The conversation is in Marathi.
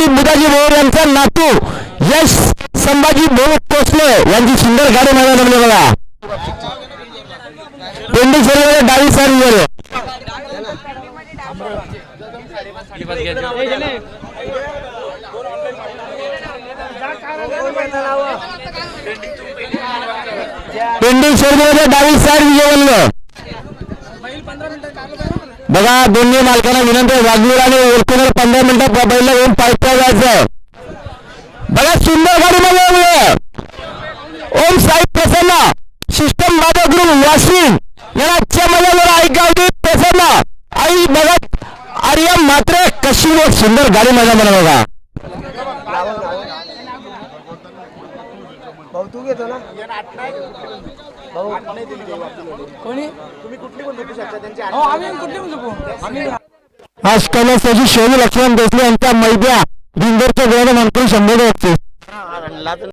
छत्रपती मुदाजी भोर यांचा नातू यश संभाजी भोर पोचले यांची सुंदर गाडी मैदानामध्ये बघा. पेंडी शरीर डावी साईड वर. पेंडी शरीर डावी साईड विजय बघा दोन्ही मालकांना विनंती आहे. आणि ओळखून पंधरा मिनिटात बैल येऊन बघा सुंदर गाडी मध्ये ओम साई प्रसन्न. System Baba group Washim. मध्ये आई गावडी प्रसन्न. आई बघा आर्या मात्र कशी व सुंदर गाडी माझ्या मला बघा. भाऊ तू घेतो ना. भाऊ. कोणी? हो आम्ही कुठली पण झोपू आम्ही आज कैलासाची शोधी लक्ष्मण देसले यांच्या मैद्या. बिंदरच्या वेळेला म्हणून शंभर बक्षीस